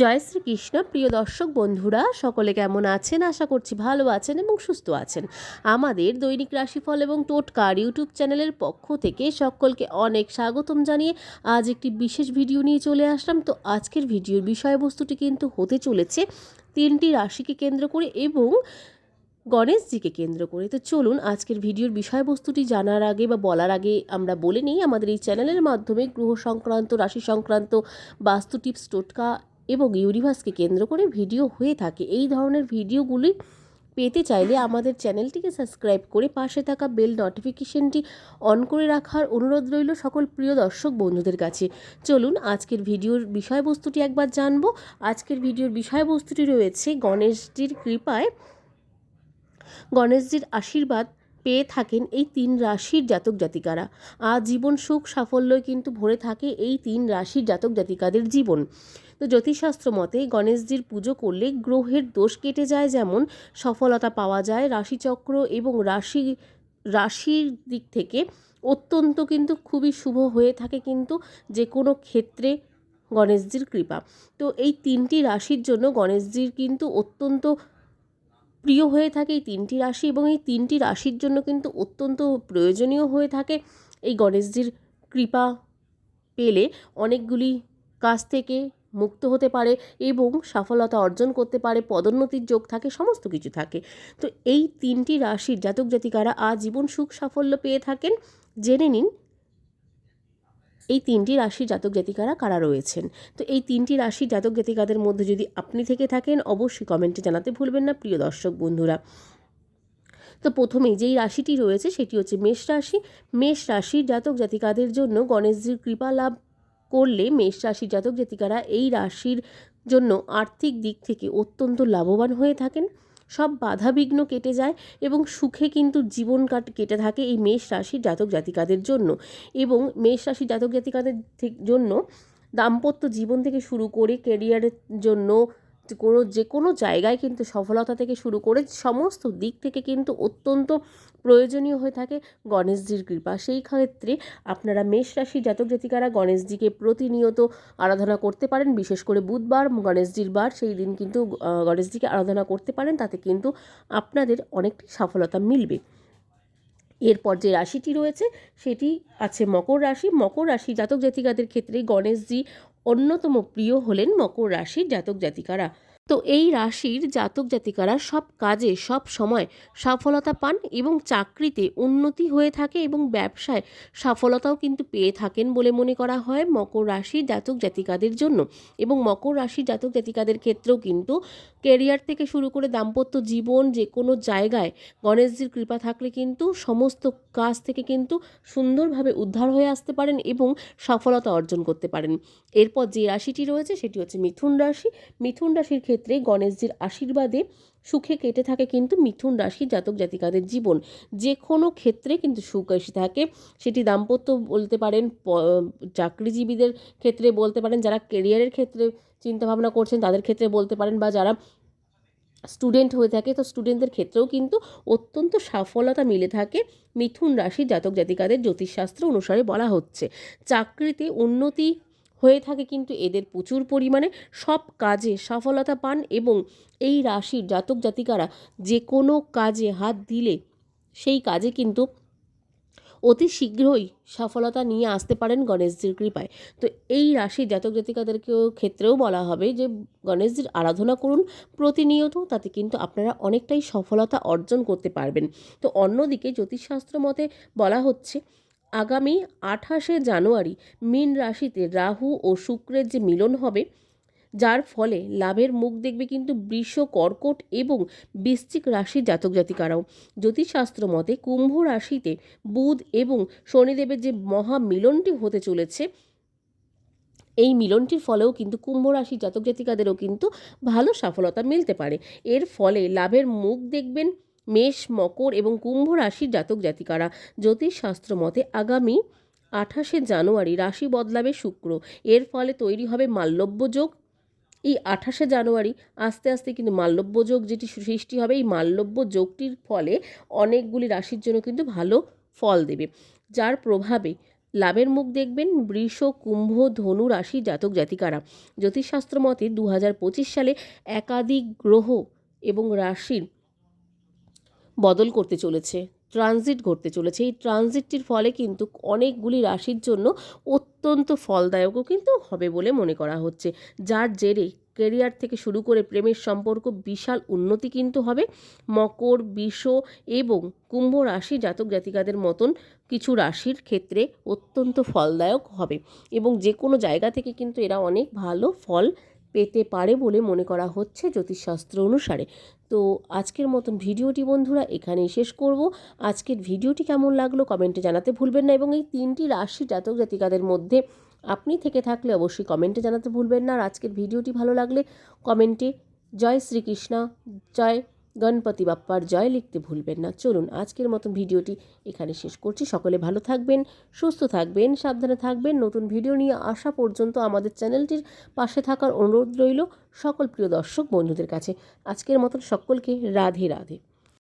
জয় শ্রীকৃষ্ণ। প্রিয় দর্শক বন্ধুরা, সকলে কেমন আছেন? আশা করছি ভালো আছেন এবং সুস্থ আছেন। আমাদের দৈনিক রাশিফল এবং টোটকার ইউটিউব চ্যানেলের পক্ষ থেকে সকলকে অনেক স্বাগতম জানিয়ে আজ একটি বিশেষ ভিডিও নিয়ে চলে আসলাম। তো আজকের ভিডিওর বিষয়বস্তুটি কিন্তু হতে চলেছে তিনটি রাশিকে কেন্দ্র করে এবং গণেশজিকে কেন্দ্র করে। তো চলুন আজকের ভিডিওর বিষয়বস্তুটি জানার আগে বা বলার আগে আমরা বলে নিই, আমাদের এই চ্যানেলের মাধ্যমে গ্রহ সংক্রান্ত, রাশি সংক্রান্ত বাস্তু টিপস, টোটকা এবং ইউনিভার্সকে কেন্দ্র করে ভিডিও হয়ে থাকে। এই ধরনের ভিডিওগুলি পেতে চাইলে আমাদের চ্যানেলটিকে সাবস্ক্রাইব করে পাশে থাকা বেল নোটিফিকেশনটি অন করে রাখার অনুরোধ রইল সকল প্রিয় দর্শক বন্ধুদের কাছে। চলুন আজকের ভিডিওর বিষয়বস্তুটি একবার জানব। আজকের ভিডিওর বিষয়বস্তুটি রয়েছে গণেশজির কৃপায়। গণেশজির আশীর্বাদ পেয়ে থাকেন এই তিন রাশির জাতক জাতিকারা। আজীবন সুখ সাফল্য কিন্তু ভরে থাকে এই তিন রাশির জাতক জাতিকাদের জীবন। তো জ্যোতিষশাস্ত্র মতে গণেশজির পুজো করলে গ্রহের দোষ কেটে যায়, যেমন সফলতা পাওয়া যায়, রাশিচক্র এবং রাশি, রাশির দিক থেকে অত্যন্ত কিন্তু খুবই শুভ হয়ে থাকে কিন্তু যে কোনো ক্ষেত্রে গণেশজির কৃপা। তো এই তিনটি রাশির জন্য গণেশজির কিন্তু অত্যন্ত প্রিয় হয়ে থাকে এই তিনটি রাশি এবং এই তিনটি রাশির জন্য কিন্তু অত্যন্ত প্রয়োজনীয় হয়ে থাকে এই গণেশজির কৃপা পেলে অনেকগুলি কাজ থেকে মুক্ত হতে পারে এবং সফলতা অর্জন করতে পারে, পদোন্নতির যোগ থাকে, সমস্ত কিছু থাকে। তো এই তিনটি রাশির জাতক জাতিকারা আজীবন সুখ সাফল্য পেয়ে থাকেন। জেনে নিন, এই তিনটি রাশির জাতক জাতিকারা কারা রয়েছেন? তো এই তিনটি রাশির জাতক জাতিকাদের মধ্যে যদি আপনি থেকে থাকেন, অবশ্যই কমেন্টে জানাতে ভুলবেন না, প্রিয় দর্শক বন্ধুরা। তো প্রথমেই যেই রাশিটি রয়েছে, সেটি হচ্ছে মেষ রাশি। মেষ রাশির জাতক জাতিকাদের জন্য গণেশজির কৃপা লাভ করলে মেষ রাশি জাতক জাতিকারা এই রাশির জন্য আর্থিক দিক থেকে অত্যন্ত লাভবান হয়ে থাকেন। সব বাধা বিঘ্ন কেটে যায় এবং সুখে কিন্তু জীবন কাট, কেটে থাকে এই মেষ রাশির জাতক জাতিকাদের জন্য। এবং মেষ রাশি জাতক জাতিকাদের জন্য দাম্পত্য জীবন থেকে শুরু করে কেরিয়ারের জন্য কোনো, যে কোনো জায়গায় কিন্তু সফলতা থেকে শুরু করে সমস্ত দিক থেকে কিন্তু অত্যন্ত প্রয়োজনীয় হয়ে থাকে গণেশজির কৃপা। সেই ক্ষেত্রে আপনারা মেষ রাশি জাতক জাতিকারা গণেশজিকে প্রতিনিয়ত আরাধনা করতে পারেন। বিশেষ করে বুধবার গণেশজির বার, সেই দিন কিন্তু গণেশজিকে আরাধনা করতে পারেন, তাতে কিন্তু আপনাদের অনেকটি সফলতা মিলবে। এরপর যে রাশিটি রয়েছে, সেটি আছে মকর রাশি। মকর রাশি জাতক জাতিকাদের ক্ষেত্রে গণেশজি অন্যতম প্রিয় হলেন মকর রাশির জাতক জাতিকারা। তো এই রাশির জাতক জাতিকারা সব কাজে, সব সময় সফলতা পান এবং চাকরিতে উন্নতি হয়ে থাকে এবং ব্যবসায় সফলতাও কিন্তু পেয়ে থাকেন বলে মনে করা হয় মকর রাশির জাতক জাতিকাদের জন্য। এবং মকর রাশির জাতক জাতিকাদের ক্ষেত্রেও কিন্তু কেরিয়ার থেকে শুরু করে দাম্পত্য জীবন যে কোনো জায়গায় গণেশজির কৃপা থাকলে কিন্তু সমস্ত কাজ থেকে কিন্তু সুন্দরভাবে উদ্ধার হয়ে আসতে পারেন এবং সফলতা অর্জন করতে পারেন। এরপর যে রাশিটি রয়েছে সেটি হচ্ছে মিথুন রাশি। মিথুন রাশির ক্ষেত্রে গণেশজির আশীর্বাদে সুখে কেটে থাকে কিন্তু মিথুন রাশি জাতক জাতিকাদের জীবন। যে কোনো ক্ষেত্রে কিন্তু সুখ এসে থাকে। সেটি দাম্পত্য বলতে পারেন চাকরিজীবীদের ক্ষেত্রে বলতে পারেন, যারা কেরিয়ারের ক্ষেত্রে চিন্তাভাবনা করছেন তাদের ক্ষেত্রে বলতে পারেন বা যারা স্টুডেন্ট হয়ে থাকে, তো স্টুডেন্টদের ক্ষেত্রেও কিন্তু অত্যন্ত সফলতা মিলে থাকে। মিথুন রাশি জাতক জাতিকাদের জ্যোতিষশাস্ত্র অনুসারে বলা হচ্ছে, চাকরিতে উন্নতি হয়ে থাকে কিন্তু এদের প্রচুর পরিমাণে। সব কাজে সফলতা পান এবং এই রাশির জাতক জাতিকারা যে কোনো কাজে হাত দিলে সেই কাজে কিন্তু অতি শীঘ্রই সফলতা নিয়ে আসতে পারেন গণেশজির কৃপায়। তো এই রাশি জাতক জাতিকাদেরকেও ক্ষেত্রেও বলা হবে যে, গণেশজির আরাধনা করুন, প্রতিনিয়ত তাতে কিন্তু আপনারা অনেকটাই সফলতা অর্জন করতে পারবেন। তো অন্যদিকে জ্যোতিষশাস্ত্র মতে বলা হচ্ছে, আগামী আঠাশে জানুয়ারি মীন রাশিতে রাহু ও শুক্রের যে মিলন হবে যার ফলে লাভের মুখ দেখবে কিন্তু বৃষ, কর্কট এবং বৃশ্চিক রাশির জাতক জাতিকারাও। জ্যোতিষশাস্ত্র মতে কুম্ভ রাশিতে বুধ এবং শনিদেবের যে মহা মিলনটি হতে চলেছে, এই মিলনটির ফলেও কিন্তু কুম্ভ রাশি জাতক জাতিকাদেরও কিন্তু ভালো সফলতা মিলতে পারে। এর ফলে লাভের মুখ দেখবেন মেষ, মকর এবং কুম্ভ রাশির জাতক জাতিকারা। জ্যোতিষশাস্ত্র মতে আগামী আঠাশে জানুয়ারি রাশি বদলাবে শুক্র। এর ফলে তৈরি হবে মাল্যব্য যোগ এই আঠাশে জানুয়ারি আস্তে আস্তে কিন্তু মাল্যব্য যোগ যেটি সৃষ্টি হবে, এই মাল্যব্য যোগটির ফলে অনেকগুলি রাশির জন্য কিন্তু ভালো ফল দেবে। যার প্রভাবে লাভের মুখ দেখবেন বৃষ, কুম্ভ, ধনু রাশি, জাতক, জাতিকারা। জ্যোতিষশাস্ত্র মতে দু হাজার পঁচিশ সালে একাধিক গ্রহ এবং রাশির বদল করতে চলেছে। ট্রানজিট ঘটতে চলেছে। এই ট্রানজিটটির ফলে কিন্তু অনেকগুলি রাশির জন্য অত্যন্ত ফলদায়কও কিন্তু হবে বলে মনে করা হচ্ছে। যার জেরে কেরিয়ার থেকে শুরু করে প্রেমের সম্পর্ক বিশাল উন্নতি কিন্তু হবে। মকর, বিষ এবং কুম্ভ রাশি জাতক জাতিকাদের মতন কিছু রাশির ক্ষেত্রে অত্যন্ত ফলদায়ক হবে এবং যে কোনো জায়গা থেকে কিন্তু এরা অনেক ভালো ফল পেতে পারে বলে মনে করা হচ্ছে জ্যোতিষশাস্ত্র অনুসারে। তো আজকের মতন ভিডিওটি বন্ধুরা এখানেই শেষ করব। আজকের ভিডিওটি কেমন লাগল কমেন্টে জানাতে ভুলবেন না এবং এই তিনটি রাশি জাতক জাতিকাদের মধ্যে আপনি থেকে থাকলে অবশ্যই কমেন্টে জানাতে ভুলবেন না। আর আজকের ভিডিওটি ভালো লাগলে কমেন্টে জয় শ্রীকৃষ্ণ, জয় গণপতি বাপ্পার জয় লিখতে ভুলবেন না। চলুন আজকের মতো ভিডিওটি এখানে শেষ করছি। সকলে ভালো থাকবেন, সুস্থ থাকবেন, সাবধানে থাকবেন। নতুন ভিডিও নিয়ে আসা পর্যন্ত আমাদের চ্যানেলটির পাশে থাকার অনুরোধ রইল সকল প্রিয় দর্শক বন্ধুদের কাছে। আজকের মতন সকলকে রাধে রাধে।